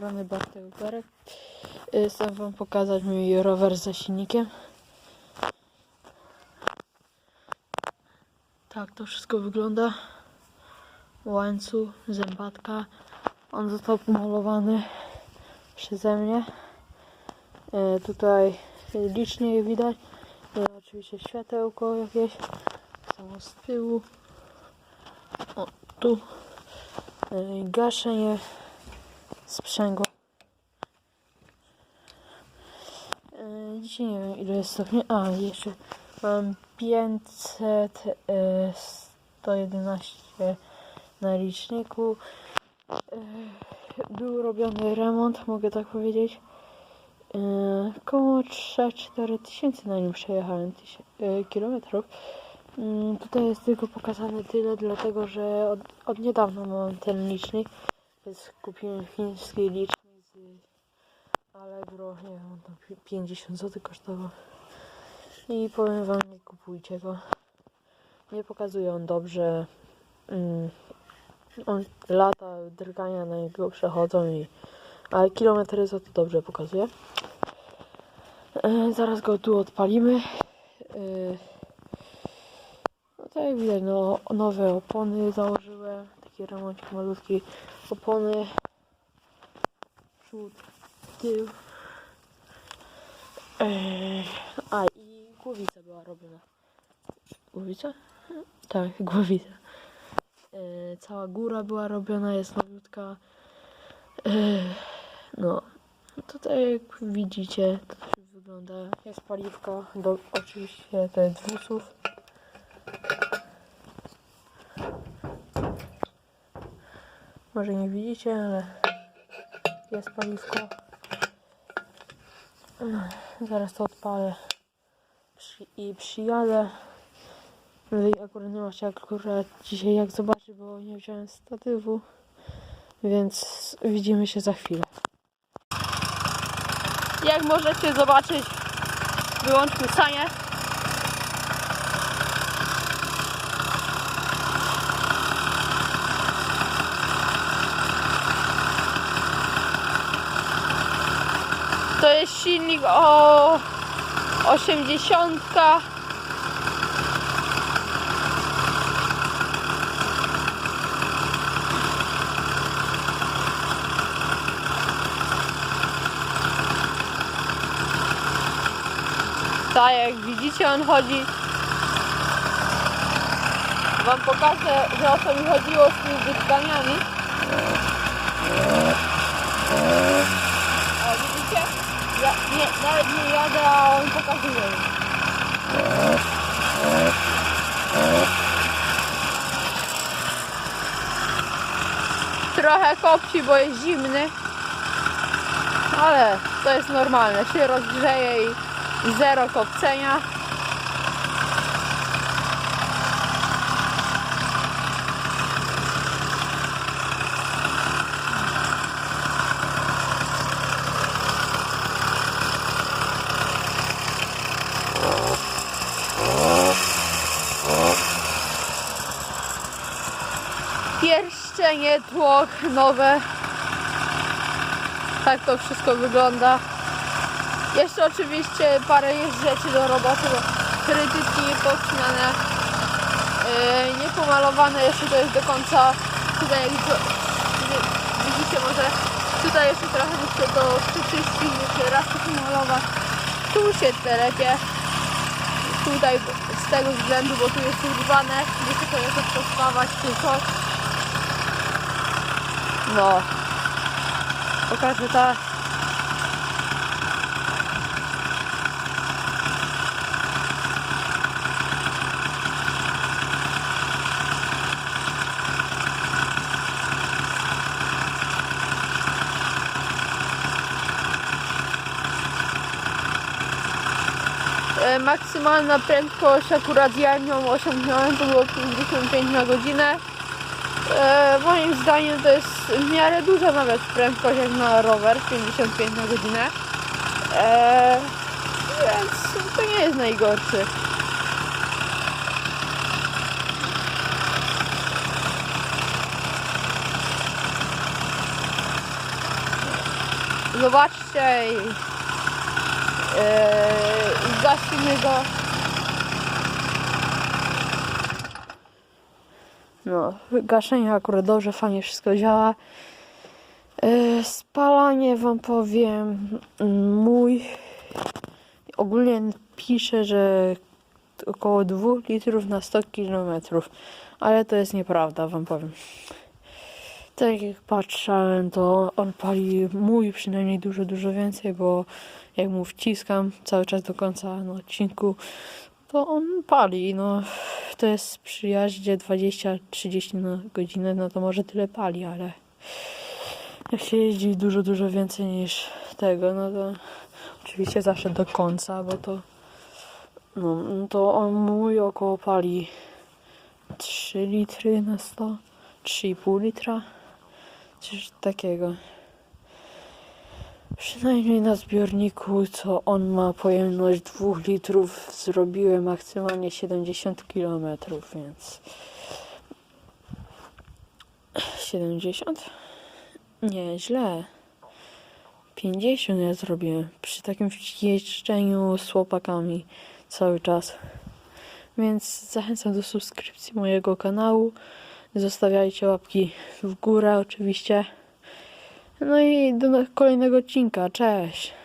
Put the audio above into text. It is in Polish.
strony Bartek Ugarek. Y, Chcę wam pokazać mój rower z zasilnikiem. Tak to wszystko wygląda. Łańcuch, zębatka. On został pomalowany przeze mnie. Y, Tutaj licznie je widać. Y, Oczywiście światełko jakieś. Samo z tyłu. O, tu. Gaszenie sprzęgło. Yy, Dzisiaj nie wiem ile jest stopni. A, jeszcze mam 500, yy, 111 na liczniku. Yy, Był robiony remont, mogę tak powiedzieć. Yy, Koło 3-4 tysięcy na nim przejechałem kilometrów. Yy, Tutaj jest tylko pokazane tyle, dlatego że od, od niedawna mam ten licznik. Kupiłem chiński licznik z Allegro, nie wiem, pi- 50 zł kosztował. I powiem wam, nie kupujcie go. Nie pokazuje on dobrze. Mm, on lata, drgania na niego przechodzą i... Ale kilometry za to dobrze pokazuje. E, zaraz go tu odpalimy. E, no tak jak widać, no, nowe opony założyłem. Taki remoncik malutki. Opony. Przód, tył. A i głowica była robiona. Głowica? Tak, głowica. Cała góra była robiona, jest nowiutka. Eee, no, tutaj jak widzicie, to wygląda. Jest paliwko, do, oczywiście to jest wózów. Może nie widzicie, ale jest paliwko. Zaraz to odpalę i przyjadę. No i akurat nie ma się akurat dzisiaj jak zobaczyć, bo nie wziąłem statywu. Więc widzimy się za chwilę. Jak możecie zobaczyć, wyłączmy sanie. Silnik o 80. Tak, jak widzicie, on chodzi. Wam pokażę, że o co mi chodziło z tymi wytkaniami. Nie, nawet nie jadę, a on pokazuje. Trochę kopci, bo jest zimny. Ale to jest normalne. Się rozgrzeje i zero kopcenia. Pierścienie, tłoch nowe. Tak to wszystko wygląda. Jeszcze oczywiście parę jest rzeczy do roboty, bo krytyki powcinane, yy, niepomalowane jeszcze to jest do końca. Tutaj jak to, wi- widzicie może tutaj jeszcze trochę muszę to przyczyścić, jeszcze raz to pomalować. Tu się telepie. Tutaj z tego względu, bo tu jest urwane, chcę to jakoś pospawać tylko. No. Pokażę tak. Maksymalna prędkość akurat ja nią osiągnąłem to było 55 na godzinę. E, moim zdaniem to jest w miarę duża nawet prędkość jak na rower 55 na godzinę. E, więc to nie jest najgorszy. Zobaczcie i yy, gasimy go. No, gaszenie akurat dobrze, fajnie wszystko działa. Yy, spalanie wam powiem, mój ogólnie pisze, że około 2 litrów na 100 km, ale to jest nieprawda, wam powiem. Tak jak patrzałem, to on pali mój przynajmniej dużo, dużo więcej, bo jak mu wciskam cały czas do końca odcinku, to on pali. No, to jest przy jaździe 20-30 na godzinę, no to może tyle pali, ale jak się jeździ dużo, dużo więcej niż tego, no to oczywiście zawsze do końca, bo to no, to on mój około pali 3 litry na 100, 3,5 litra, coś takiego. Przynajmniej na zbiorniku, co on ma pojemność 2 litrów, zrobiłem maksymalnie 70 km, więc 70? Nie, źle. 50 ja zrobiłem przy takim jeżdżeniu z chłopakami cały czas. Więc zachęcam do subskrypcji mojego kanału. Zostawiajcie łapki w górę oczywiście. No i do kolejnego odcinka. Cześć!